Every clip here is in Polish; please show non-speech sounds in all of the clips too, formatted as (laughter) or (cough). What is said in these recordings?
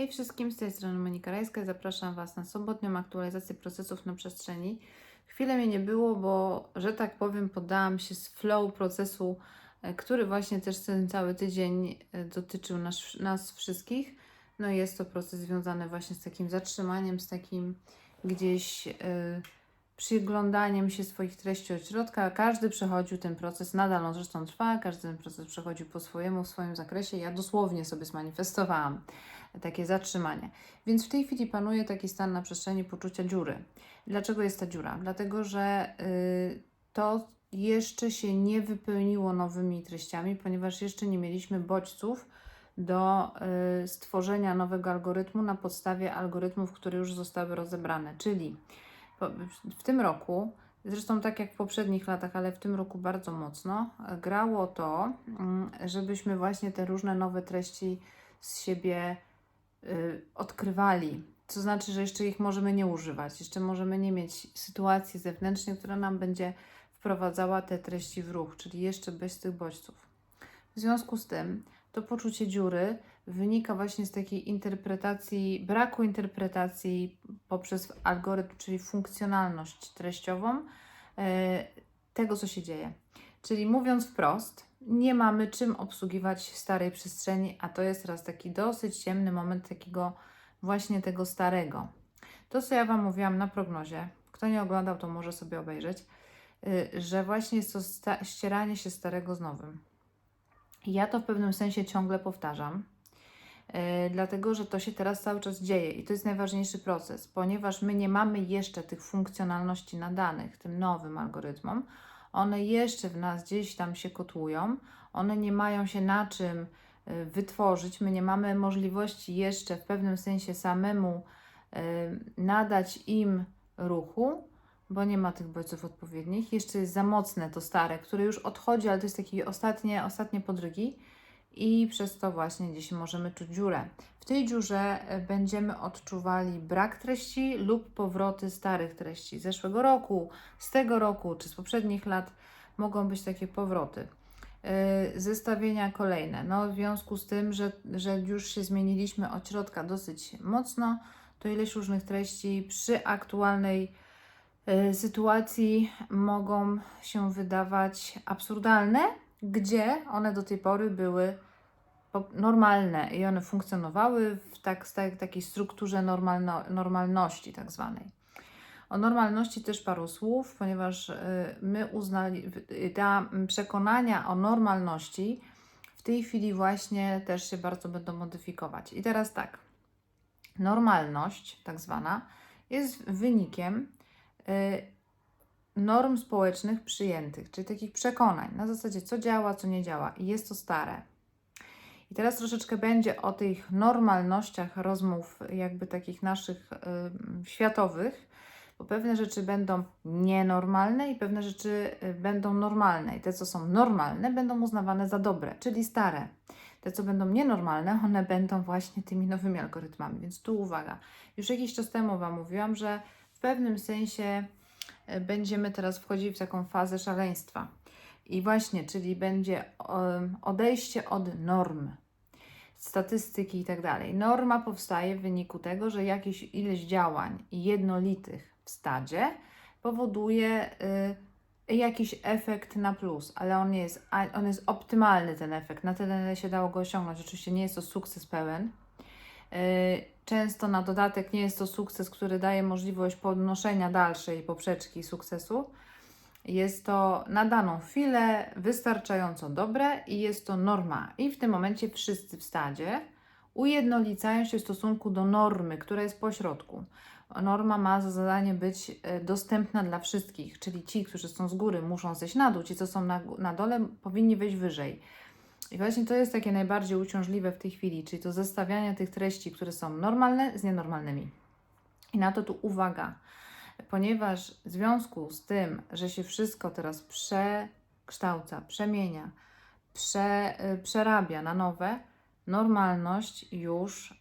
Hej wszystkim, z tej strony Monika Rajska. Zapraszam Was na sobotnią aktualizację procesów na przestrzeni. Chwilę mnie nie było, bo, że tak powiem, poddałam się z flow procesu, e, który właśnie też ten cały tydzień e, dotyczył nas, nas wszystkich. No i jest to proces związany właśnie z takim zatrzymaniem, z takim gdzieś y, przyglądaniem się swoich treści od środka. Każdy przechodził ten proces, nadal on zresztą trwa, każdy ten proces przechodził po swojemu, w swoim zakresie. Ja dosłownie sobie zmanifestowałam takie zatrzymanie. Więc w tej chwili panuje taki stan na przestrzeni poczucia dziury. Dlaczego jest ta dziura? Dlatego, że y, to jeszcze się nie wypełniło nowymi treściami, ponieważ jeszcze nie mieliśmy bodźców do y, stworzenia nowego algorytmu na podstawie algorytmów, które już zostały rozebrane. Czyli w tym roku, zresztą tak jak w poprzednich latach, ale w tym roku bardzo mocno, grało to, mm, żebyśmy właśnie te różne nowe treści z siebie y, odkrywali. To znaczy, że jeszcze ich możemy nie używać, jeszcze możemy nie mieć sytuacji zewnętrznej, która nam będzie wprowadzała te treści w ruch, czyli jeszcze bez tych bodźców. W związku z tym to poczucie dziury wynika właśnie z takiej interpretacji, braku interpretacji poprzez algorytm, czyli funkcjonalność treściową e, tego, co się dzieje. Czyli mówiąc wprost, nie mamy czym obsługiwać starej przestrzeni, a to jest teraz taki dosyć ciemny moment takiego właśnie tego starego. To, co ja Wam mówiłam na prognozie, kto nie oglądał, to może sobie obejrzeć, y, że właśnie jest to ścieranie się starego z nowym. Ja to w pewnym sensie ciągle powtarzam, dlatego że to się teraz cały czas dzieje i to jest najważniejszy proces, ponieważ my nie mamy jeszcze tych funkcjonalności nadanych tym nowym algorytmom. One jeszcze w nas gdzieś tam się kotłują, one nie mają się na czym e, wytworzyć, my nie mamy możliwości jeszcze w pewnym sensie samemu e, nadać im ruchu, bo nie ma tych bodźców odpowiednich. Jeszcze jest za mocne to stare, które już odchodzi, ale to jest takie ostatnie, ostatnie podrygi i przez to właśnie gdzieś możemy czuć dziurę. W tej dziurze e, będziemy odczuwali brak treści lub powroty starych treści z zeszłego roku, z tego roku czy z poprzednich lat mogą być takie powroty. Yy, Zestawienia kolejne. No, w związku z tym, że, że już się zmieniliśmy od środka dosyć mocno, to ileś różnych treści przy aktualnej y, sytuacji mogą się wydawać absurdalne, gdzie one do tej pory były normalne i one funkcjonowały w tak, tak, takiej strukturze normalno, normalności, tak zwanej. O normalności też paru słów, ponieważ y, my uznali, y, te przekonania o normalności w tej chwili właśnie też się bardzo będą modyfikować. I teraz tak, normalność, tak zwana, jest wynikiem y, norm społecznych przyjętych, czyli takich przekonań na zasadzie, co działa, co nie działa, i jest to stare. I teraz troszeczkę będzie o tych normalnościach rozmów, jakby takich naszych y, światowych, bo pewne rzeczy będą nienormalne i pewne rzeczy y, będą normalne. I te, co są normalne, będą uznawane za dobre, czyli stare. Te, co będą nienormalne, one będą właśnie tymi nowymi algorytmami. Więc tu uwaga. Już jakiś czas temu Wam mówiłam, że w pewnym sensie będziemy teraz wchodzić w taką fazę szaleństwa. I właśnie, czyli będzie odejście od norm, statystyki i tak dalej. Norma powstaje w wyniku tego, że jakieś ileś działań jednolitych w stadzie powoduje y, jakiś efekt na plus, ale on nie jest, on jest optymalny ten efekt, na tyle się dało go osiągnąć. Oczywiście nie jest to sukces pełen. Y, Często na dodatek nie jest to sukces, który daje możliwość podnoszenia dalszej poprzeczki sukcesu. Jest to na daną chwilę wystarczająco dobre i jest to norma. I w tym momencie wszyscy w stadzie ujednolicają się w stosunku do normy, która jest pośrodku. Norma ma za zadanie być e, dostępna dla wszystkich, czyli ci, którzy są z góry, muszą zejść na dół, ci, co są na, na dole, powinni wejść wyżej. I właśnie to jest takie najbardziej uciążliwe w tej chwili, czyli to zestawianie tych treści, które są normalne z nienormalnymi. I na to tu uwaga, ponieważ w związku z tym, że się wszystko teraz przekształca, przemienia, prze, y, przerabia na nowe, normalność już y,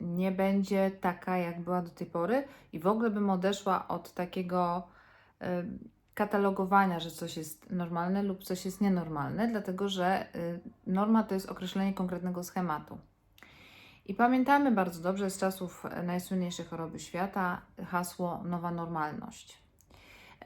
nie będzie taka, jak była do tej pory, i w ogóle bym odeszła od takiego y, katalogowania, że coś jest normalne lub coś jest nienormalne, dlatego że y, norma to jest określenie konkretnego schematu. I pamiętamy bardzo dobrze z czasów najsłynniejszej choroby świata hasło nowa normalność.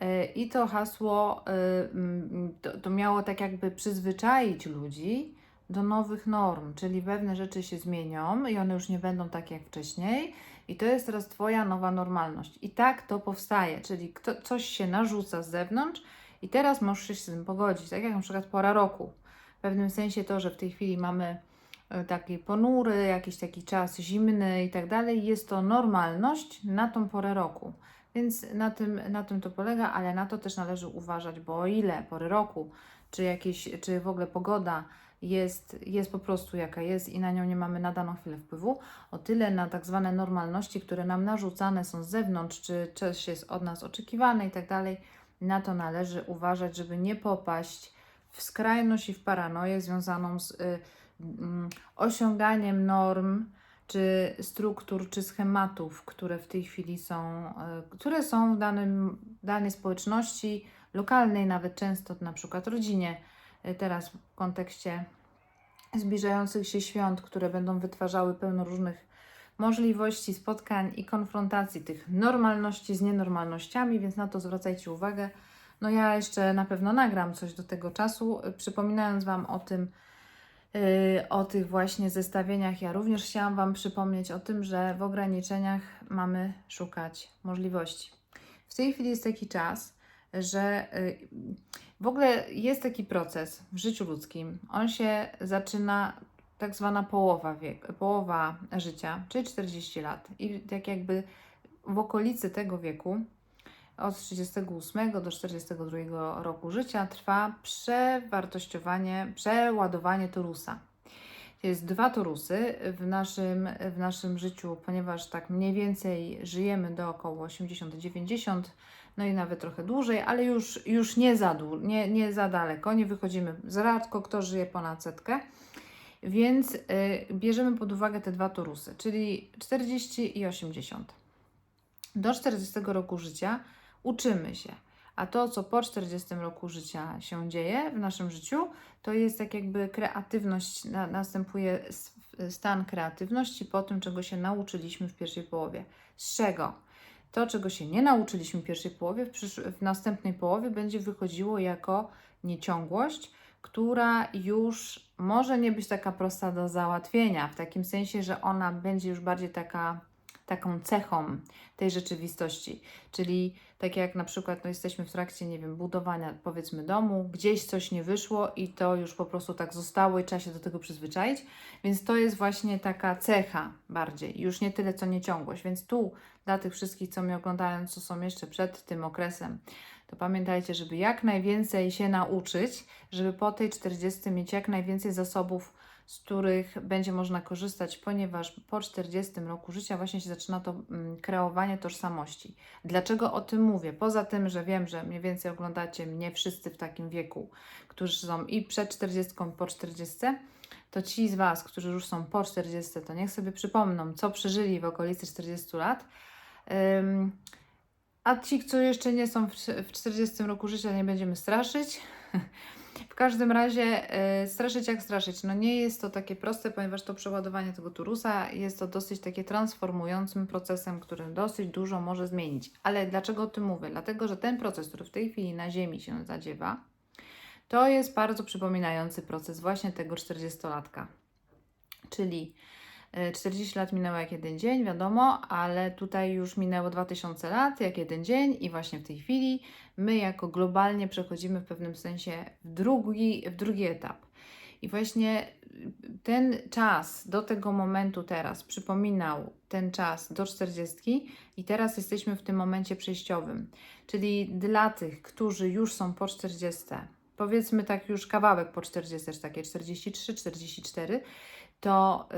E, I to hasło e, mm, to, to miało tak jakby przyzwyczaić ludzi do nowych norm, czyli pewne rzeczy się zmienią i one już nie będą takie jak wcześniej. I to jest teraz Twoja nowa normalność. I tak to powstaje, czyli kto, coś się narzuca z zewnątrz i teraz możesz się z tym pogodzić. Tak jak na przykład pora roku. W pewnym sensie to, że w tej chwili mamy e, taki ponury, jakiś taki czas zimny i tak dalej, jest to normalność na tą porę roku. Więc na tym, na tym to polega, ale na to też należy uważać, bo o ile pory roku, czy, jakieś, czy w ogóle pogoda jest, jest po prostu jaka jest i na nią nie mamy na daną chwilę wpływu, o tyle na tak zwane normalności, które nam narzucane są z zewnątrz, czy coś jest od nas oczekiwane i tak dalej, na to należy uważać, żeby nie popaść w skrajność i w paranoję związaną z y, y, osiąganiem norm, czy struktur, czy schematów, które w tej chwili są, y, które są w danym, danej społeczności lokalnej, nawet często na przykład rodzinie, teraz w kontekście zbliżających się świąt, które będą wytwarzały pełno różnych możliwości spotkań i konfrontacji tych normalności z nienormalnościami, więc na to zwracajcie uwagę. No ja jeszcze na pewno nagram coś do tego czasu, y, przypominając Wam o tym, yy, o tych właśnie zestawieniach. Ja również chciałam Wam przypomnieć o tym, że w ograniczeniach mamy szukać możliwości. W tej chwili jest taki czas, że w ogóle jest taki proces w życiu ludzkim. On się zaczyna tak zwana połowa, wiek, połowa życia, czyli 40 lat. I tak jakby w okolicy tego wieku, od 38 do 42 roku życia, trwa przewartościowanie, przeładowanie torusa. Jest dwa torusy w naszym, w naszym życiu, ponieważ tak mniej więcej żyjemy do około 80-90 no i nawet trochę dłużej, ale już, już nie, za dłu- nie, nie za daleko, nie wychodzimy za rzadko, kto żyje ponad setkę. Więc y, bierzemy pod uwagę te dwa torusy, czyli 40 i 80. Do 40 roku życia uczymy się, a to, co po 40 roku życia się dzieje w naszym życiu, to jest tak jakby kreatywność, na, następuje stan kreatywności po tym, czego się nauczyliśmy w pierwszej połowie. Z czego? To, czego się nie nauczyliśmy w pierwszej połowie, w, w następnej połowie będzie wychodziło jako nieciągłość, która już może nie być taka prosta do załatwienia, w takim sensie, że ona będzie już bardziej taka taką cechą tej rzeczywistości. Czyli tak jak na przykład no, jesteśmy w trakcie, nie wiem, budowania powiedzmy domu, gdzieś coś nie wyszło i to już po prostu tak zostało i trzeba się do tego przyzwyczaić. Więc to jest właśnie taka cecha bardziej, już nie tyle co nieciągłość. Więc tu dla tych wszystkich, co mnie oglądają, co są jeszcze przed tym okresem, to pamiętajcie, żeby jak najwięcej się nauczyć, żeby po tej 40 mieć jak najwięcej zasobów z których będzie można korzystać, ponieważ po 40 roku życia właśnie się zaczyna to mm, kreowanie tożsamości. Dlaczego o tym mówię? Poza tym, że wiem, że mniej więcej oglądacie mnie wszyscy w takim wieku, którzy są i przed 40, i po 40, to ci z Was, którzy już są po 40, to niech sobie przypomną, co przeżyli w okolicy 40 lat. a ci, którzy jeszcze nie są w 40 roku życia, nie będziemy straszyć. (laughs) W każdym razie y, straszyć jak straszyć. No nie jest to takie proste, ponieważ to przeładowanie tego turusa jest to dosyć takie transformującym procesem, który dosyć dużo może zmienić. Ale dlaczego o tym mówię? Dlatego, że ten proces, który w tej chwili na Ziemi się zadziewa, to jest bardzo przypominający proces właśnie tego 40-latka. Czyli 40 lat minęło jak jeden dzień, wiadomo, ale tutaj już minęło 2000 lat jak jeden dzień i właśnie w tej chwili my jako globalnie przechodzimy w pewnym sensie w drugi, w drugi etap. I właśnie ten czas do tego momentu teraz przypominał ten czas do 40 i teraz jesteśmy w tym momencie przejściowym. Czyli dla tych, którzy już są po 40, powiedzmy tak już kawałek po 40, takie 43, 44, to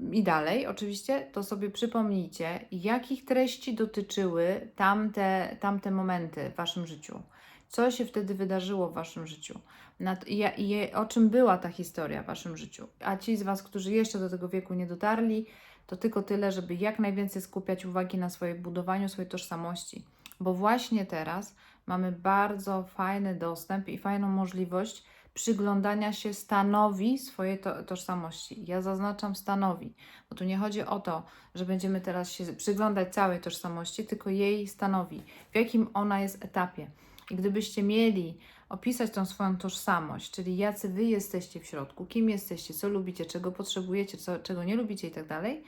yy, i dalej oczywiście, to sobie przypomnijcie, jakich treści dotyczyły tamte, tamte momenty w Waszym życiu. Co się wtedy wydarzyło w Waszym życiu? O czym była ta historia w Waszym życiu? A ci z Was, którzy jeszcze do tego wieku nie dotarli, to tylko tyle, żeby jak najwięcej skupiać uwagi na swoim budowaniu swojej tożsamości. Bo właśnie teraz mamy bardzo fajny dostęp i fajną możliwość przyglądania się stanowi swojej to, tożsamości. Ja zaznaczam stanowi, bo tu nie chodzi o to, że będziemy teraz się przyglądać całej tożsamości, tylko jej stanowi, w jakim ona jest etapie. I gdybyście mieli opisać tą swoją tożsamość, czyli jacy wy jesteście w środku, kim jesteście, co lubicie, czego potrzebujecie, co, czego nie lubicie i tak dalej,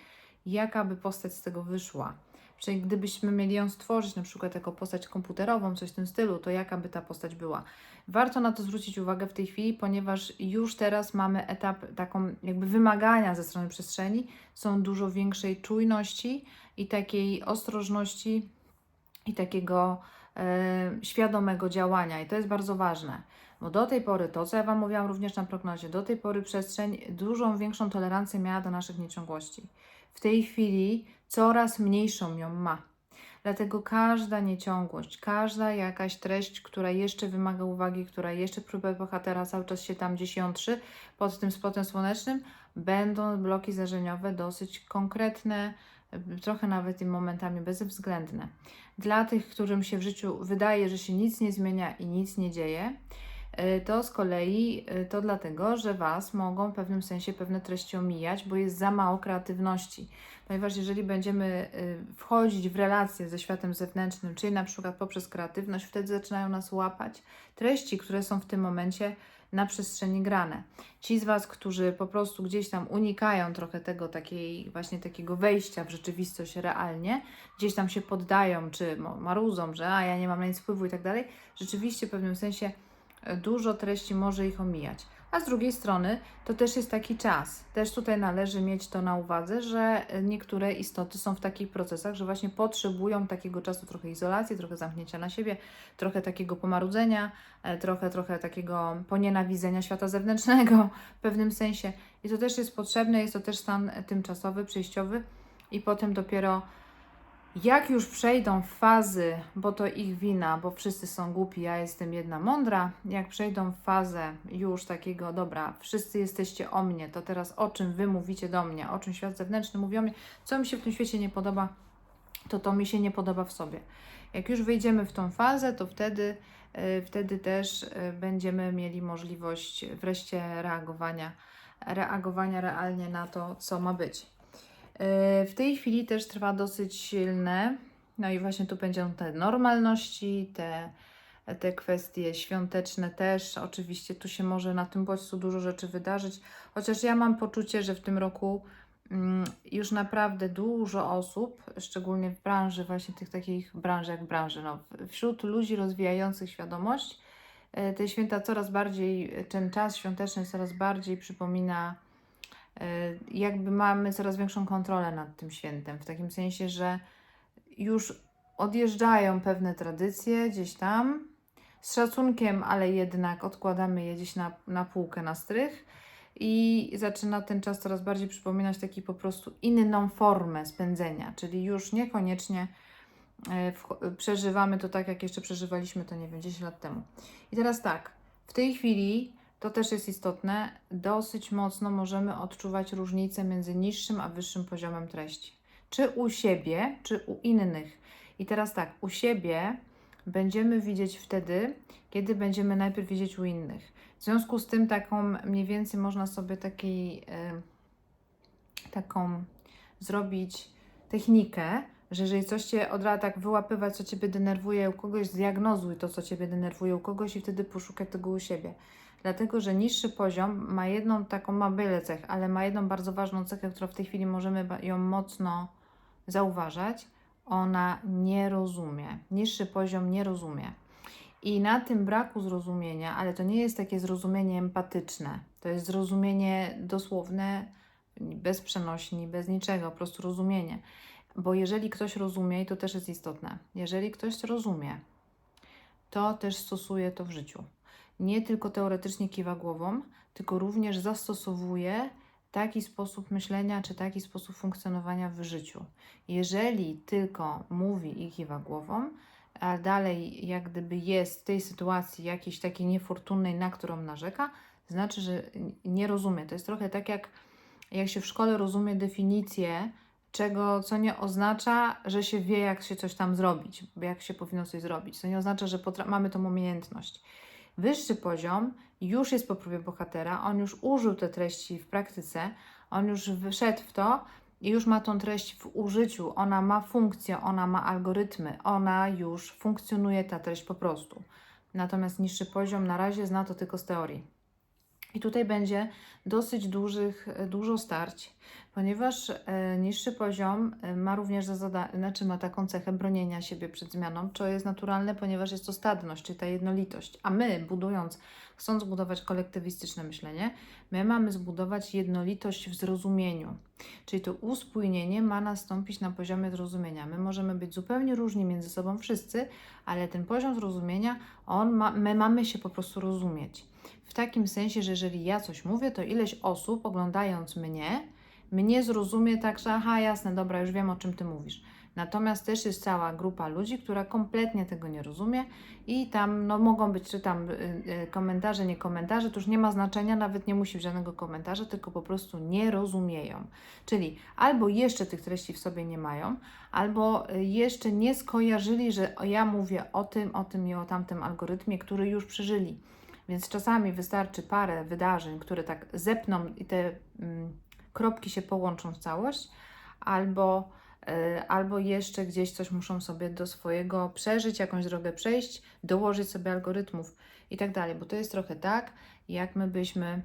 jaka by postać z tego wyszła. Czyli gdybyśmy mieli ją stworzyć na przykład jako postać komputerową, coś w tym stylu, to jaka by ta postać była? Warto na to zwrócić uwagę w tej chwili, ponieważ już teraz mamy etap, taką jakby wymagania ze strony przestrzeni, są dużo większej czujności i takiej ostrożności i takiego e, świadomego działania. I to jest bardzo ważne. Bo do tej pory, to co ja Wam mówiłam również na prognozie, do tej pory przestrzeń dużą większą tolerancję miała do naszych nieciągłości. W tej chwili coraz mniejszą ją ma. Dlatego każda nieciągłość, każda jakaś treść, która jeszcze wymaga uwagi, która jeszcze próbuje bohatera cały czas się tam gdzieś jątrzy pod tym spotem słonecznym, będą bloki zdarzeniowe dosyć konkretne, trochę nawet i momentami bezwzględne. Dla tych, którym się w życiu wydaje, że się nic nie zmienia i nic nie dzieje, to z kolei y, to dlatego, że Was mogą w pewnym sensie pewne treści omijać, bo jest za mało kreatywności. Ponieważ jeżeli będziemy y, wchodzić w relacje ze światem zewnętrznym, czyli na przykład poprzez kreatywność, wtedy zaczynają nas łapać treści, które są w tym momencie na przestrzeni grane. Ci z Was, którzy po prostu gdzieś tam unikają trochę tego takiej właśnie takiego wejścia w rzeczywistość realnie, gdzieś tam się poddają, czy maruzą, że a ja nie mam na nic wpływu i tak dalej, rzeczywiście w pewnym sensie e, dużo treści może ich omijać. A z drugiej strony to też jest taki czas. Też tutaj należy mieć to na uwadze, że niektóre istoty są w takich procesach, że właśnie potrzebują takiego czasu trochę izolacji, trochę zamknięcia na siebie, trochę takiego pomarudzenia, e, trochę, trochę takiego ponienawidzenia świata zewnętrznego w pewnym sensie. I to też jest potrzebne, jest to też stan tymczasowy, przejściowy i potem dopiero jak już przejdą fazy, bo to ich wina, bo wszyscy są głupi, ja jestem jedna mądra, jak przejdą fazę już takiego, dobra, wszyscy jesteście o mnie, to teraz o czym wy mówicie do mnie, o czym świat zewnętrzny mówi o mnie, co mi się w tym świecie nie podoba, to to mi się nie podoba w sobie. Jak już wejdziemy w tą fazę, to wtedy, yy, wtedy też yy, będziemy mieli możliwość wreszcie reagowania, reagowania realnie na to, co ma być. W tej chwili też trwa dosyć silne, no i właśnie tu będą te normalności, te, te kwestie świąteczne też. Oczywiście tu się może na tym bodźcu dużo rzeczy wydarzyć, chociaż ja mam poczucie, że w tym roku mm, już naprawdę dużo osób, szczególnie w branży, właśnie tych takich branży jak branży, no, wśród ludzi rozwijających świadomość, e, te święta coraz bardziej, ten czas świąteczny coraz bardziej przypomina E, jakby mamy coraz większą kontrolę nad tym świętem, w takim sensie, że już odjeżdżają pewne tradycje gdzieś tam, z szacunkiem, ale jednak odkładamy je gdzieś na, na półkę, na strych i zaczyna ten czas coraz bardziej przypominać taki po prostu inną formę spędzenia, czyli już niekoniecznie e, przeżywamy to tak, jak jeszcze przeżywaliśmy to, nie wiem, 10 lat temu. I teraz tak, w tej chwili to też jest istotne, dosyć mocno możemy odczuwać różnicę między niższym a wyższym poziomem treści. Czy u siebie, czy u innych. I teraz tak, u siebie będziemy widzieć wtedy, kiedy będziemy najpierw widzieć u innych. W związku z tym taką mniej więcej można sobie takiej, yy, taką zrobić technikę, że jeżeli coś Cię od razu tak wyłapywać, co Ciebie denerwuje u kogoś, zdiagnozuj to, co Ciebie denerwuje u kogoś i wtedy poszukaj tego u siebie dlatego że niższy poziom ma jedną taką, ma wiele cech, ale ma jedną bardzo ważną cechę, którą w tej chwili możemy ją mocno zauważać. Ona nie rozumie. Niższy poziom nie rozumie. I na tym braku zrozumienia, ale to nie jest takie zrozumienie empatyczne, to jest zrozumienie dosłowne, bez przenośni, bez niczego, po prostu rozumienie. Bo jeżeli ktoś rozumie, i to też jest istotne, jeżeli ktoś rozumie, to też stosuje to w życiu nie tylko teoretycznie kiwa głową, tylko również zastosowuje taki sposób myślenia czy taki sposób funkcjonowania w życiu. Jeżeli tylko mówi i kiwa głową, a dalej jak gdyby jest w tej sytuacji jakiejś takiej niefortunnej, na którą narzeka, znaczy, że nie rozumie. To jest trochę tak jak, jak się w szkole rozumie definicję czego, co nie oznacza, że się wie, jak się coś tam zrobić, jak się powinno coś zrobić. To nie oznacza, że mamy tą umiejętność. Wyższy poziom już jest po próbie bohatera, on już użył te treści w praktyce, on już wszedł w to i już ma tą treść w użyciu, ona ma funkcję, ona ma algorytmy, ona już funkcjonuje ta treść po prostu. Natomiast niższy poziom na razie zna to tylko z teorii. I tutaj będzie dosyć dużych, dużo starć, ponieważ e, niższy poziom e, ma również za zada- znaczy ma taką cechę bronienia siebie przed zmianą, co jest naturalne, ponieważ jest to stadność, czyli ta jednolitość. A my, budując, chcąc zbudować kolektywistyczne myślenie, my mamy zbudować jednolitość w zrozumieniu. Czyli to uspójnienie ma nastąpić na poziomie zrozumienia. My możemy być zupełnie różni między sobą wszyscy, ale ten poziom zrozumienia, on ma, my mamy się po prostu rozumieć. W takim sensie, że jeżeli ja coś mówię, to ileś osób oglądając mnie, mnie zrozumie tak, że aha, jasne, dobra, już wiem o czym ty mówisz. Natomiast też jest cała grupa ludzi, która kompletnie tego nie rozumie i tam no, mogą być czy tam y, y, komentarze, nie komentarze, to już nie ma znaczenia, nawet nie musi być żadnego komentarza, tylko po prostu nie rozumieją. Czyli albo jeszcze tych treści w sobie nie mają, albo y, jeszcze nie skojarzyli, że ja mówię o tym, o tym i o tamtym algorytmie, który już przeżyli. Więc czasami wystarczy parę wydarzeń, które tak zepną i te mm, kropki się połączą w całość, albo, y, albo jeszcze gdzieś coś muszą sobie do swojego przeżyć, jakąś drogę przejść, dołożyć sobie algorytmów i tak dalej. Bo to jest trochę tak, jak my byśmy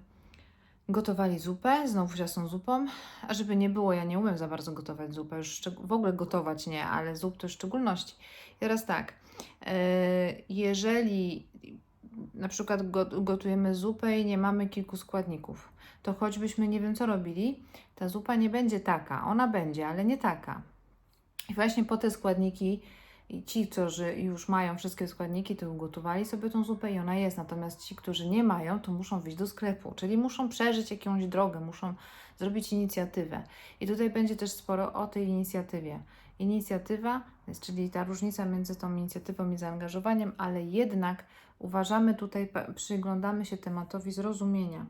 gotowali zupę, znowu ciasną zupą, a żeby nie było, ja nie umiem za bardzo gotować zupę, już w ogóle gotować nie, ale zup to w szczególności. I teraz tak, y, jeżeli na przykład go- gotujemy zupę i nie mamy kilku składników, to choćbyśmy nie wiem co robili, ta zupa nie będzie taka. Ona będzie, ale nie taka. I właśnie po te składniki, i ci, którzy już mają wszystkie składniki, to ugotowali sobie tą zupę i ona jest. Natomiast ci, którzy nie mają, to muszą wyjść do sklepu, czyli muszą przeżyć jakąś drogę, muszą zrobić inicjatywę. I tutaj będzie też sporo o tej inicjatywie. Inicjatywa, czyli ta różnica między tą inicjatywą i zaangażowaniem, ale jednak uważamy tutaj, przyglądamy się tematowi zrozumienia.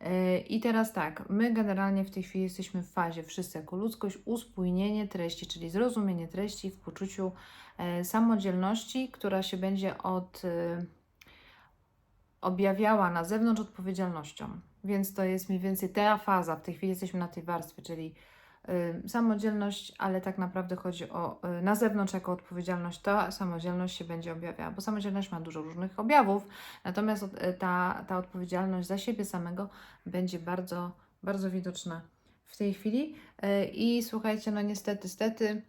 Yy, I teraz tak, my generalnie w tej chwili jesteśmy w fazie, wszyscy jako ludzkość, uspójnienie treści, czyli zrozumienie treści w poczuciu e, samodzielności, która się będzie od, e, objawiała na zewnątrz odpowiedzialnością. Więc to jest mniej więcej ta faza, w tej chwili jesteśmy na tej warstwie, czyli samodzielność, ale tak naprawdę chodzi o y, na zewnątrz jako odpowiedzialność, ta samodzielność się będzie objawiała, bo samodzielność ma dużo różnych objawów, natomiast y, ta, ta odpowiedzialność za siebie samego będzie bardzo, bardzo widoczna w tej chwili. Y, I słuchajcie, no niestety, stety,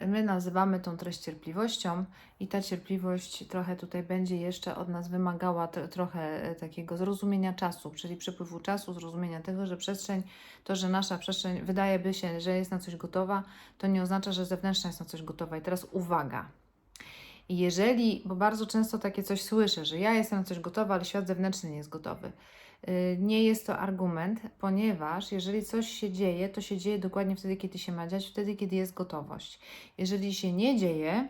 my nazywamy tą treść cierpliwością i ta cierpliwość trochę tutaj będzie jeszcze od nas wymagała tro- trochę e, takiego zrozumienia czasu, czyli przepływu czasu, zrozumienia tego, że przestrzeń, to, że nasza przestrzeń wydaje by się, że jest na coś gotowa, to nie oznacza, że zewnętrzna jest na coś gotowa. I teraz uwaga. Jeżeli, bo bardzo często takie coś słyszę, że ja jestem na coś gotowa, ale świat zewnętrzny nie jest gotowy. Yy, Nie jest to argument, ponieważ jeżeli coś się dzieje, to się dzieje dokładnie wtedy, kiedy się ma dziać, wtedy, kiedy jest gotowość. Jeżeli się nie dzieje,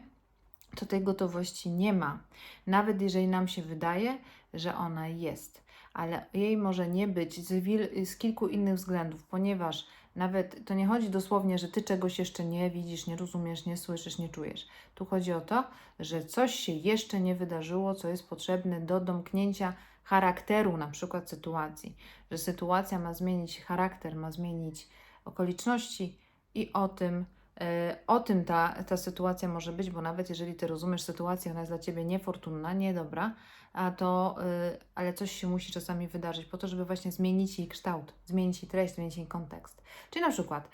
to tej gotowości nie ma. Nawet jeżeli nam się wydaje, że ona jest, ale jej może nie być z, z kilku innych względów, ponieważ nawet to nie chodzi dosłownie, że ty czegoś jeszcze nie widzisz, nie rozumiesz, nie słyszysz, nie czujesz. Tu chodzi o to, że coś się jeszcze nie wydarzyło, co jest potrzebne do domknięcia charakteru na przykład sytuacji, że sytuacja ma zmienić charakter, ma zmienić okoliczności i o tym, o tym ta, ta sytuacja może być, bo nawet jeżeli ty rozumiesz sytuację, ona jest dla ciebie niefortunna, niedobra, a to, e, ale coś się musi czasami wydarzyć po to, żeby właśnie zmienić jej kształt, zmienić jej treść, zmienić jej kontekst. Czyli na przykład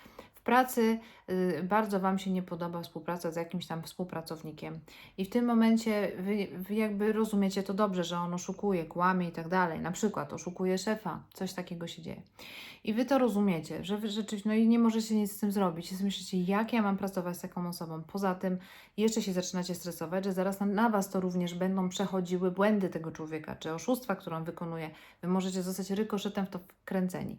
pracy y, bardzo Wam się nie podoba współpraca z jakimś tam współpracownikiem i w tym momencie wy, wy jakby rozumiecie to dobrze, że on oszukuje, kłamie i tak dalej, na przykład oszukuje szefa, coś takiego się dzieje. I Wy to rozumiecie, że Wy rzeczywiście, no i nie możecie nic z tym zrobić. I myślicie, jak ja mam pracować z taką osobą? Poza tym jeszcze się zaczynacie stresować, że zaraz na, na Was to również będą przechodziły błędy tego człowieka, czy oszustwa, które on wykonuje. Wy możecie zostać rykoszetem w to wkręceni.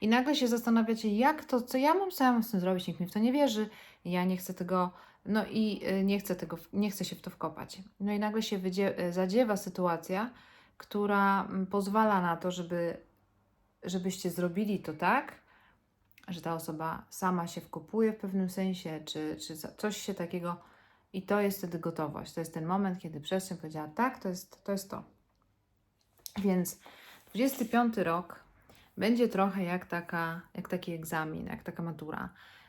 I nagle się zastanawiacie, jak to, co ja mam, mam z tym zrobić, nikt mi w to nie wierzy, ja nie chcę tego, no i y, nie chcę tego, nie chcę się w to wkopać. No i nagle się wydzie, y, zadziewa sytuacja, która mm, pozwala na to, żeby, żebyście zrobili to tak, że ta osoba sama się wkopuje w pewnym sensie, czy, czy coś się takiego i to jest wtedy gotowość. To jest ten moment, kiedy przestrzeń powiedziała, tak, to jest to. Jest to. Więc 25 rok będzie trochę jak, taka, jak taki egzamin, jak taka matura.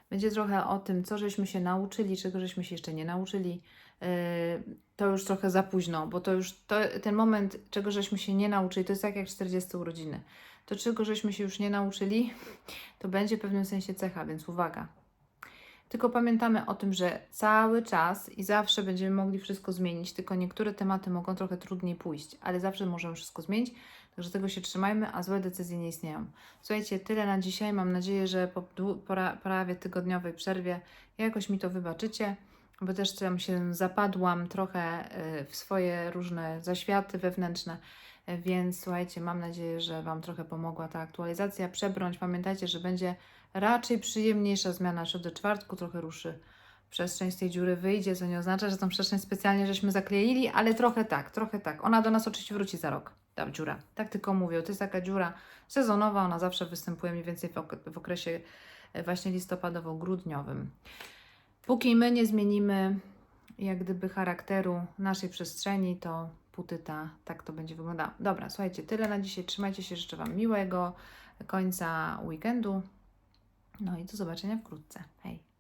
Będzie trochę o tym, co żeśmy się nauczyli, czego żeśmy się jeszcze nie nauczyli. Yy, To już trochę za późno, bo to już to, ten moment, czego żeśmy się nie nauczyli, to jest tak jak 40 urodziny. To, czego żeśmy się już nie nauczyli, to będzie w pewnym sensie cecha, więc uwaga. Tylko pamiętamy o tym, że cały czas i zawsze będziemy mogli wszystko zmienić, tylko niektóre tematy mogą trochę trudniej pójść, ale zawsze możemy wszystko zmienić, także tego się trzymajmy, a złe decyzje nie istnieją. Słuchajcie, tyle na dzisiaj. Mam nadzieję, że po prawie tygodniowej przerwie jakoś mi to wybaczycie, bo też tam się zapadłam trochę y, w swoje różne zaświaty wewnętrzne. Więc słuchajcie, mam nadzieję, że Wam trochę pomogła ta aktualizacja. Przebrnąć, pamiętajcie, że będzie raczej przyjemniejsza zmiana już do czwartku, trochę ruszy przestrzeń z tej dziury wyjdzie, co nie oznacza, że tą przestrzeń specjalnie żeśmy zakleili, ale trochę tak, trochę tak. Ona do nas oczywiście wróci za rok, ta dziura. Tak tylko mówię, to jest taka dziura sezonowa, ona zawsze występuje mniej więcej w okresie e, właśnie listopadowo-grudniowym. Póki my nie zmienimy jak gdyby charakteru naszej przestrzeni, to putyta tak to będzie wyglądało. Dobra, słuchajcie, tyle na dzisiaj. Trzymajcie się, życzę Wam miłego końca weekendu. No i do zobaczenia wkrótce. Hej!